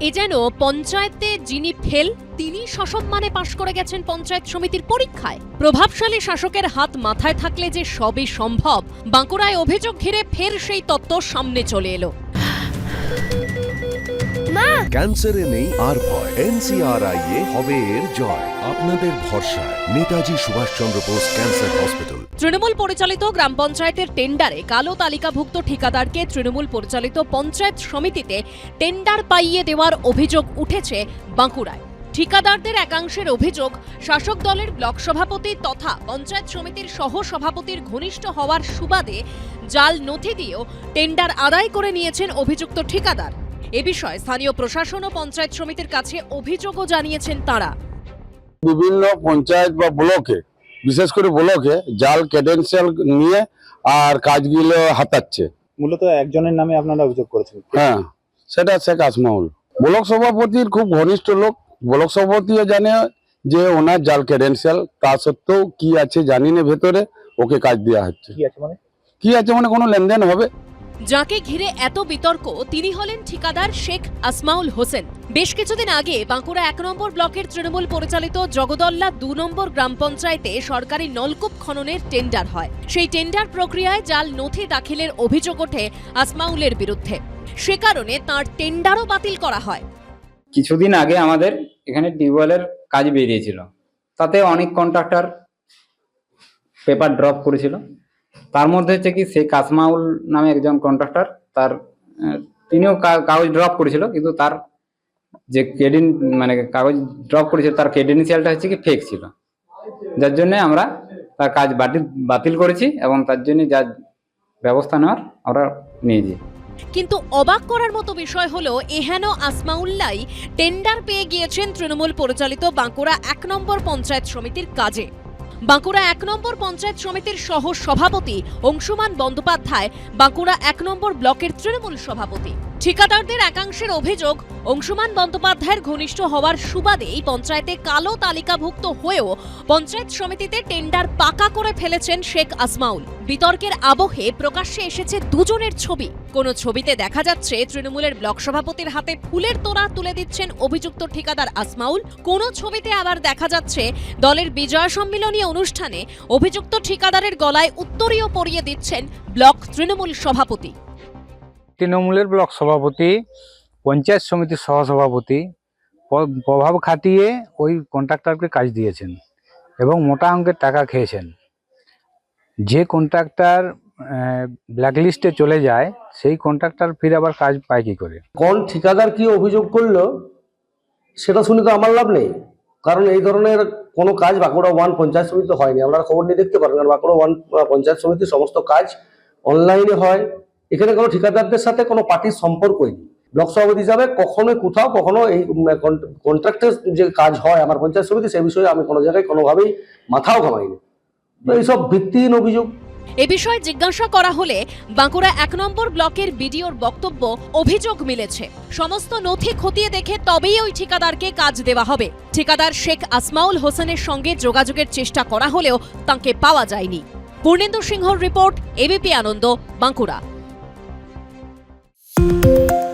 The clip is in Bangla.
এ যেন পঞ্চায়েতে যিনি ফেল, তিনি সসম্মানে পাশ করে গেছেন পঞ্চায়েত সমিতির পরীক্ষায়। প্রভাবশালী শাসকের হাত মাথায় থাকলে যে সবই সম্ভব। বাঁকুড়ায় অভিযোগ ঘিরে ফের সেই তত্ত্ব সামনে চলে এলো। ক্যান্সারে নেই আর ভয়। এনসিআরআই এ হবে এর জয়। আপনাদের ভরসায়। নেতাজি সুভাষচন্দ্র বোস ক্যান্সার হসপিটাল তৃণমূল পরিচালিত গ্রাম পঞ্চায়েতের টেন্ডারে কালো তালিকাভুক্ত ঠিকাদারকে তৃণমূল পরিচালিত পঞ্চায়েত সমিতিতে টেন্ডার পাইয়ে দেওয়ার অভিযোগ উঠেছে বাঁকুড়ায়। ঠিকাদারদের একাংশের অভিযোগ শাসক দলের ব্লক সভাপতি তথা পঞ্চায়েত সমিতির সহ সভাপতির ঘনিষ্ঠ হওয়ার সুবাদে জাল নথি দিয়েও টেন্ডার আদায় করে নিয়েছেন অভিযুক্ত ঠিকাদার। এ বিষয়ে স্থানীয় প্রশাসন ও পঞ্চায়েত সমিতির কাছে অভিযোগও জানিয়েছেন তারা। বিভিন্ন পঞ্চায়েত বা ব্লকে বিশেষ করে ব্লকে জাল ক্রেডেন্সিয়াল নিয়ে আর কাজগুলো হাতাচ্ছে। মূলত একজনের নামে আপনারা অভিযোগ করেছেন? হ্যাঁ সেটা শেখ আসমউল। ব্লক সভাপতির খুব ঘনিষ্ঠ লোক। ব্লক সভাপতিও জানে যে ওনার জাল ক্রেডেন্সিয়াল তা সত্ত্বেও কি আছে জানি না ভেতরে ওকে কাজ দেওয়া হচ্ছে। কি আছে মানে? কি আছে মানে কোনো লেনদেন হবে? যাকে ঘিরে এত বিতর্ক, তিনি হলেন ঠিকাদার শেখ আসমাউল হোসেন। বেশ কিছুদিন আগে বাঁকুড়া এক নম্বর ব্লকের তৃণমূল পরিচালিত জগদল্লা দু নম্বর গ্রাম পঞ্চায়েতে সরকারি নলকূপ খননের টেন্ডার হয়। সেই টেন্ডার প্রক্রিয়ায় জাল নথি দাখিলের অভিযোগ ওঠে আসমাউলের বিরুদ্ধে। সে কারণে তার টেন্ডারও বাতিল করা হয়। কিছুদিন আগে আমাদের এখানে টিউবওয়েলের কাজ বেরিয়েছিল। তাতে অনেক কন্ট্রাক্টর পেপার ড্রপ করেছিল। তার মধ্যে হচ্ছে কি সেই কাসমাউল নামে একজন কন্ট্রাক্টর তার তিনিও কাগজ ড্রপ করেছিল, কিন্তু তার যে ক্রেডিন মানে কাগজ ড্রপ করেছিল, তার ক্রেডেন্সিয়ালটা হচ্ছে কি ফেক ছিল। যার জন্য আমরা তার কাজ বাতিল বাতিল করেছি এবং তার জন্য যা ব্যবস্থা নেওয়ার আমরা নিয়েছি। কিন্তু অবাক করার মতো বিষয় হলো, এহেন আসমাউল্লাই টেন্ডার পেয়ে গিয়েছেন তৃণমূল পরিচালিত বাঁকুড়া এক নম্বর পঞ্চায়েত সমিতির কাজে। বাঁকুড়া এক নম্বর পঞ্চায়েত সমিতির সহ সভাপতি অংশুমান বন্দ্যোপাধ্যায়, বাঁকুড়া এক নম্বর ব্লকের তৃণমূল সভাপতি। ঠিকাদারদের একাংশের অভিযোগ, অংশুমান বন্দ্যোপাধ্যায়ের ঘনিষ্ঠ হওয়ার সুবাদে এই পঞ্চায়েতে কালো তালিকাভুক্ত হয়েও পঞ্চায়েত সমিতিতে টেন্ডার পাকা করে ফেলেছেন শেখ আসমাউল বিতর্কের আবহে প্রকাশ্যে এসেছে দুজনের ছবি। কোন ছবিতে দেখা যাচ্ছে, তৃণমূলের ব্লক সভাপতির হাতে ফুলের তোড়া তুলে দিচ্ছেন অভিযুক্ত ঠিকাদার আসমাউল কোন ছবিতে আবার দেখা যাচ্ছে, দলের বিজয় সম্মিলনী অনুষ্ঠানে অভিযুক্ত ঠিকাদারের গলায় উত্তরীয় পরিয়ে দিচ্ছেন ব্লক তৃণমূল সভাপতি। তৃণমূলের ব্লক সভাপতি, পঞ্চায়েত সমিতির সহসভাপতি প্রভাব খাটিয়ে ওই কন্ট্রাক্টরকে কাজ দিয়েছেন এবং মোটা অঙ্কের টাকা খেয়েছেন। যে কন্ট্রাক্টর ব্ল্যাকলিস্টে চলে যায়, সেই কন্ট্রাক্টর ফিরে আবার কাজ পায় কি করে? কোন ঠিকাদার কি অভিযোগ করল, সেটা শুনে তো আমার লাভ নেই। কারণ এই ধরনের কোনো কাজ বাঁকুড়া ওয়ান পঞ্চায়েত সমিতি হয়নি। আপনারা খবর নিয়ে দেখতে পারেন কারণ বাঁকুড়া ওয়ান, পঞ্চায়েত সমিতির সমস্ত কাজ অনলাইনে হয়। এখানে কোনো ঠিকাদারদের সাথে কোনো পার্টির সম্পর্কই নেই। ব্লক সভাপতি হিসাবে কখনোই কোথাও, কখনো এই কন্ট্রাক্টের যে কাজ হয় আমার পঞ্চায়েত সমিতি, সেই বিষয়ে আমি কোনো জায়গায় কোনোভাবেই মাথাও ঘামাইনি। এইসব ভিত্তিহীন অভিযোগ। এ বিষয়ে জিজ্ঞাসা করা হলে বাঁকুড়া এক নম্বর ব্লকের বিডিওর বক্তব্য, অভিযোগ মিলেছে। সমস্ত নথি খতিয়ে দেখে তবেই ওই ঠিকাদারকে কাজ দেওয়া হবে। ঠিকাদার শেখ আসমাউল হোসেনের সঙ্গে যোগাযোগের চেষ্টা করা হলেও তাঁকে পাওয়া যায়নি। Purnendu সিংহর report, ABP Ananda, Bankura. Thank you.